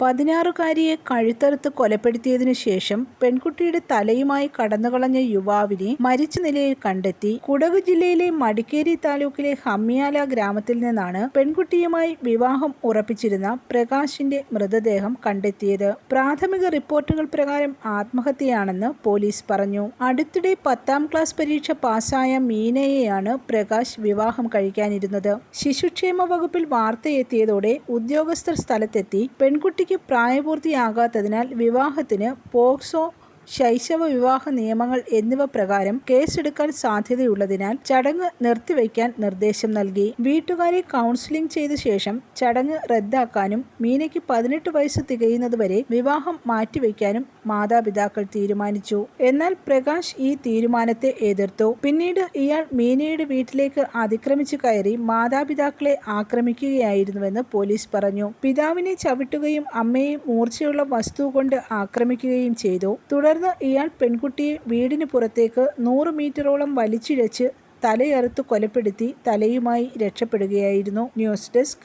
പതിനാറുകാരിയെ കഴുത്തറുത്ത് കൊലപ്പെടുത്തിയതിനു ശേഷം പെൺകുട്ടിയുടെ തലയുമായി കടന്നുകളഞ്ഞ യുവാവിനെ മരിച്ച നിലയിൽ കണ്ടെത്തി. കുടക് ജില്ലയിലെ മടിക്കേരി താലൂക്കിലെ ഹമ്മിയാല ഗ്രാമത്തിൽ നിന്നാണ് പെൺകുട്ടിയുമായി വിവാഹം ഉറപ്പിച്ചിരുന്ന പ്രകാശിന്റെ മൃതദേഹം കണ്ടെത്തിയത്. പ്രാഥമിക റിപ്പോർട്ടുകൾ പ്രകാരം ആത്മഹത്യയാണെന്ന് പോലീസ് പറഞ്ഞു. അടുത്തിടെ പത്താം ക്ലാസ് പരീക്ഷ പാസ്സായ മീനയെയാണ് പ്രകാശ് വിവാഹം കഴിക്കാനിരുന്നത്. ശിശുക്ഷേമ വകുപ്പിൽ വാർത്തയെത്തിയതോടെ ഉദ്യോഗസ്ഥർ സ്ഥലത്തെത്തി. പെൺകുട്ടിക്ക് പ്രായപൂർത്തിയാകാത്തതിനാൽ വിവാഹത്തിന് പോക്സോ ശൈശവ വിവാഹ നിയമങ്ങൾ എന്നിവ പ്രകാരം കേസെടുക്കാൻ സാധ്യതയുള്ളതിനാൽ ചടങ്ങ് നിർത്തിവെക്കാൻ നിർദ്ദേശം നൽകി. വീട്ടുകാരെ കൗൺസിലിംഗ് ചെയ്ത ശേഷം ചടങ്ങ് റദ്ദാക്കാനും മീനയ്ക്ക് പതിനെട്ട് വയസ്സ് തികയുന്നതുവരെ വിവാഹം മാറ്റിവെക്കാനും മാതാപിതാക്കൾ തീരുമാനിച്ചു. എന്നാൽ പ്രകാശ് ഈ തീരുമാനത്തെ എതിർത്തു. പിന്നീട് ഇയാൾ മീനയുടെ വീട്ടിലേക്ക് അതിക്രമിച്ചു കയറി മാതാപിതാക്കളെ ആക്രമിക്കുകയായിരുന്നുവെന്ന് പോലീസ് പറഞ്ഞു. പിതാവിനെ ചവിട്ടുകയും അമ്മയെ മൂർച്ചയുള്ള വസ്തു കൊണ്ട് ആക്രമിക്കുകയും ചെയ്തു. തുടർന്ന് ഇയാൾ പെൺകുട്ടിയെ വീടിന് പുറത്തേക്ക് നൂറ് മീറ്ററോളം വലിച്ചിഴച്ച് തലയറുത്ത് കൊലപ്പെടുത്തി തലയുമായി രക്ഷപ്പെടുകയായിരുന്നു ന്യൂസ് ഡെസ്ക്